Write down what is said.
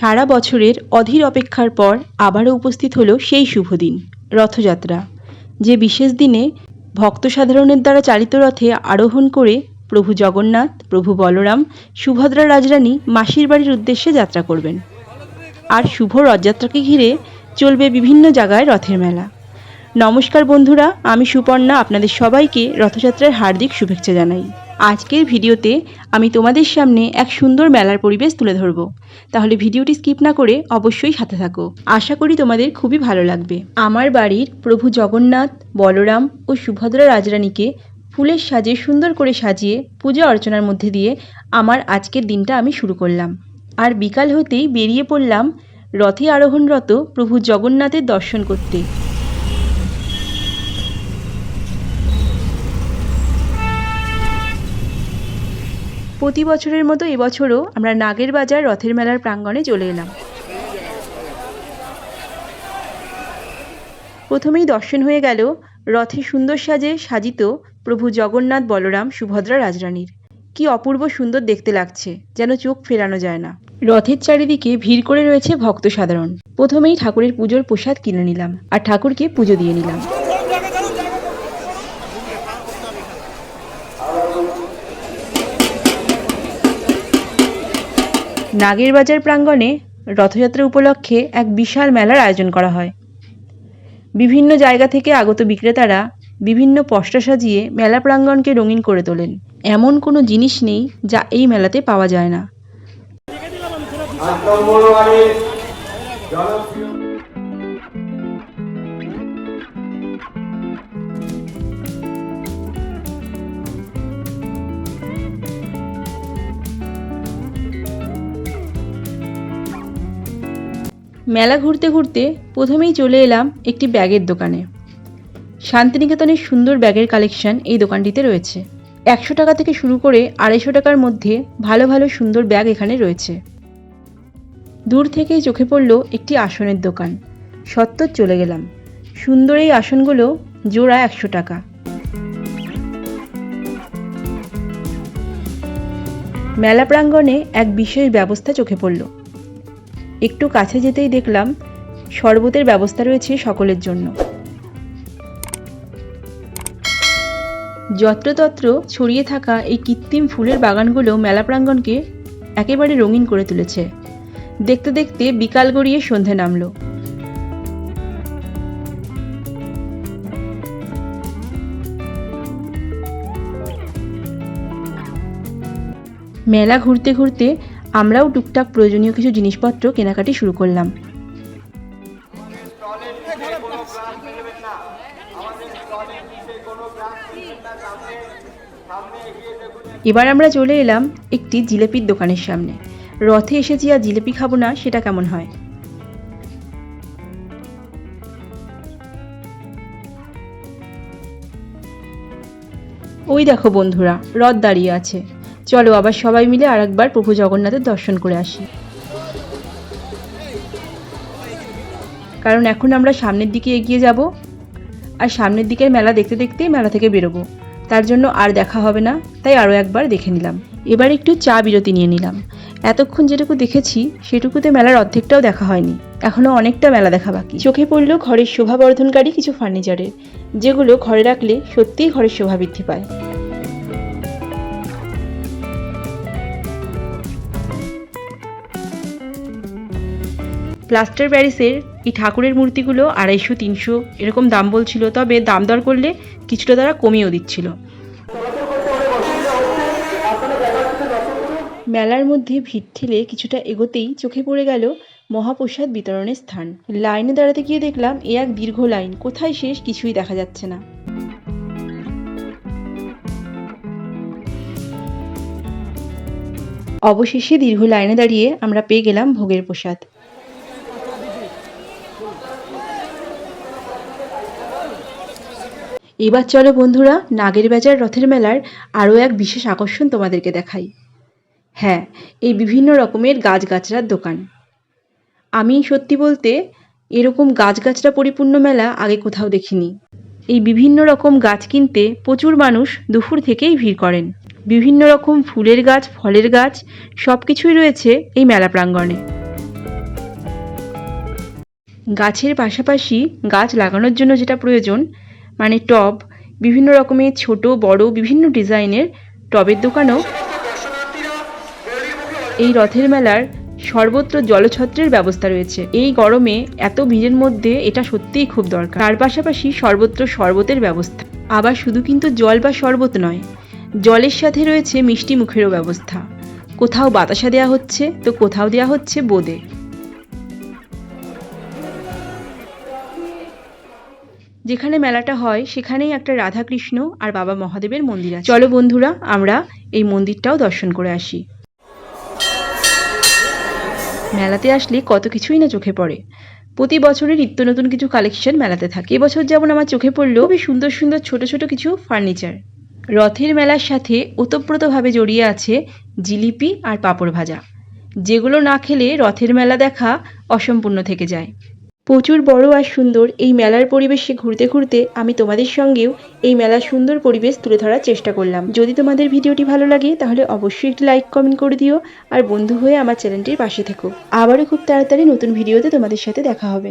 সারা বছরের অধীর অপেক্ষার পর আবারও উপস্থিত হলো সেই শুভ দিন, রথযাত্রা, যে বিশেষ দিনে ভক্ত সাধারণের দ্বারা চালিত রথে আরোহণ করে প্রভু জগন্নাথ, প্রভু বলরাম, সুভদ্রা রাজরানী মাসির বাড়ির উদ্দেশ্যে যাত্রা করবেন। আর শুভ রথযাত্রাকে ঘিরে চলবে বিভিন্ন জায়গায় রথের মেলা। নমস্কার বন্ধুরা, আমি সুপর্ণা, আপনাদের সবাইকে রথযাত্রার হার্দিক শুভেচ্ছা জানাই। আজকের ভিডিওতে আমি তোমাদের সামনে এক সুন্দর মেলার পরিবেশ তুলে ধরব। তাহলে ভিডিওটি স্কিপ না করে অবশ্যই সাথে থাকো। আশা করি তোমাদের খুবই ভালো লাগবে। আমার বাড়ির প্রভু জগন্নাথ, বলরাম ও সুভদ্রা রাজরানীকে ফুলের সাজে সুন্দর করে সাজিয়ে পূজা অর্চনার মধ্যে দিয়ে আমার আজকের দিনটা আমি শুরু করলাম। আর বিকাল হতেই বেরিয়ে পড়লাম রথে আরোহণরত প্রভু জগন্নাথের দর্শন করতে। প্রতি বছরের মতো এবছরও আমরা নাগের বাজার রথের মেলার প্রাঙ্গণে চলে এলাম। প্রথমেই দর্শন হয়ে গেল রথে সুন্দর সাজে সাজিত প্রভু জগন্নাথ বলরাম সুভদ্রা রাজরানীর। কি অপূর্ব সুন্দর দেখতে লাগছে, যেন চোখ ফেরানো যায় না। রথের চারিদিকে ভিড় করে রয়েছে ভক্ত সাধারণ। প্রথমেই ঠাকুরের পুজোর প্রসাদ কিনে নিলাম আর ঠাকুরকে পুজো দিয়ে নিলাম। নাগের বাজার প্রাঙ্গণে রথযাত্রা উপলক্ষে এক বিশাল মেলার আয়োজন করা হয়। বিভিন্ন জায়গা থেকে আগত বিক্রেতারা বিভিন্ন পসরা সাজিয়ে মেলা প্রাঙ্গণকে রঙিন করে তোলেন। এমন কোনো জিনিস নেই যা এই মেলাতে পাওয়া যায় না। মেলা ঘুরতে ঘুরতে প্রথমেই চলে এলাম একটি ব্যাগের দোকানে। শান্তিনিকেতনের সুন্দর ব্যাগের কালেকশন এই দোকানটিতে রয়েছে। একশো টাকা থেকে শুরু করে আড়াইশো টাকার মধ্যে ভালো ভালো সুন্দর ব্যাগ এখানে রয়েছে। দূর থেকেই চোখে পড়ল একটি আসনের দোকান। সত্তর চলে গেলাম। সুন্দর এই আসনগুলো জোড়া একশো টাকা। মেলা প্রাঙ্গণে এক বিশেষ ব্যবস্থা চোখে পড়ল। একটু কাছে যেতেই দেখলাম শরবতের ব্যবস্থা রয়েছে সকলের জন্য। যত্রতত্র ছড়িয়ে থাকা এই কৃত্রিম ফুলের বাগানগুলো মেলা প্রাঙ্গণকে একেবারে রঙিন করে তুলেছে। দেখতে দেখতে বিকাল গড়িয়ে সন্ধে নামলো। মেলা ঘুরতে ঘুরতে আমরাও টুকটাক প্রয়োজনীয় কিছু জিনিসপত্র কেনাকাটি শুরু করলাম। এবার আমরা চলে এলাম একটি জিলেপির দোকানের সামনে। রথে এসেছি আর জিলেপি খাব না, সেটা কেমন হয়? ওই দেখো বন্ধুরা, রথ দাঁড়িয়ে আছে। চলো আবার সবাই মিলে আরেকবার প্রভু জগন্নাথের দর্শন করে আসি। কারণ এখন আমরা সামনের দিকে এগিয়ে যাব আর সামনের দিকের মেলা দেখতে দেখতেই মেলা থেকে বেরোবো। তার জন্য আর দেখা হবে না, তাই আরও একবার দেখে নিলাম। এবার একটু চা বিরতি নিয়ে নিলাম। এতক্ষণ যেটুকু দেখেছি, সেটুকুতে মেলার অর্ধেকটাও দেখা হয়নি। এখনও অনেকটা মেলা দেখা বাকি। চোখে পড়ল ঘরের শোভা বর্ধনকারী কিছু ফার্নিচারের যেগুলো ঘরে রাখলে সত্যিই ঘরের শোভা বৃদ্ধি পায়। প্লাস্টার প্যারিসের এই ঠাকুরের মূর্তিগুলো আড়াইশো, তিনশো এরকম দাম বলছিল, তবে দাম দর করলে কিছুটা তারা কমিয়েও দিচ্ছিল। মেলার মধ্যে ভিড় ঠেলে কিছুটা এগোতেই চোখে পড়ে গেল মহাপ্রসাদ বিতরণের স্থান। লাইনে দাঁড়াতে গিয়ে দেখলাম, এ এক দীর্ঘ লাইন, কোথায় শেষ কিছুই দেখা যাচ্ছে না। অবশেষে দীর্ঘ লাইনে দাঁড়িয়ে আমরা পেয়ে গেলাম ভোগের প্রসাদ। এবার চলো বন্ধুরা নাগের বাজার রথের মেলার আরও এক বিশেষ আকর্ষণ তোমাদেরকে দেখাই। হ্যাঁ এই বিভিন্ন রকমের গাছগাছড়ার দোকান। আমি সত্যি বলতে এরকম গাছগাছড়া পরিপূর্ণ মেলা আগে কোথাও দেখিনি। এই বিভিন্ন রকম গাছ কিনতে প্রচুর মানুষ দুপুর থেকেই ভিড় করেন। বিভিন্ন রকম ফুলের গাছ, ফলের গাছ সব কিছুই রয়েছে এই মেলা প্রাঙ্গণে। গাছের পাশাপাশি গাছ লাগানোর জন্য যেটা প্রয়োজন মানে টব, বিভিন্ন রকমের ছোট, বড়, বিভিন্ন ডিজাইনের টবের দোকানও এই রথের মেলার সর্বত্র জলছত্রের ব্যবস্থা রয়েছে। এই গরমে এত ভিড়ের মধ্যে এটা সত্যিই খুব দরকার। তার পাশাপাশি সর্বত্র শরবতের ব্যবস্থা। আবার শুধু কিন্তু জল বা শরবত নয়, জলের সাথে রয়েছে মিষ্টি মুখেরও ব্যবস্থা। কোথাও বাতাসা দেওয়া হচ্ছে, তো কোথাও দেওয়া হচ্ছে বোঁদে। যেখানে মেলাটা হয়, সেখানেই একটা রাধাকৃষ্ণ আর বাবা মহাদেবের মন্দির আছে। চলো বন্ধুরা, আমরা এই মন্দিরটাও দর্শন করে আসি। মেলাতে আসলে কত কিছুই না চোখে পড়ে। প্রতি বছরই নিত্য নতুন কিছু কালেকশন মেলাতে থাকে। এবছর যেমন আমার চোখে পড়ল, খুবই সুন্দর সুন্দর ছোট ছোট কিছু ফার্নিচার রথের মেলার সাথে ওতপ্রোতভাবে জড়িয়ে আছে জিলিপি আর পাঁপড় ভাজা। যেগুলো না খেলে রথের মেলা দেখা অসম্পূর্ণ থেকে যায়। প্রচুর বড় আর সুন্দর এই মেলার পরিবেশে ঘুরতে ঘুরতে আমি তোমাদের সঙ্গেও এই মেলার সুন্দর পরিবেশ তুলে ধরার চেষ্টা করলাম। যদি তোমাদের ভিডিওটি ভালো লাগে, তাহলে অবশ্যই একটি লাইক, কমেন্ট করে দিও আর বন্ধু হয়ে আমার চ্যানেলটির পাশে থেকো। আবারও খুব তাড়াতাড়ি নতুন ভিডিওতে তোমাদের সাথে দেখা হবে।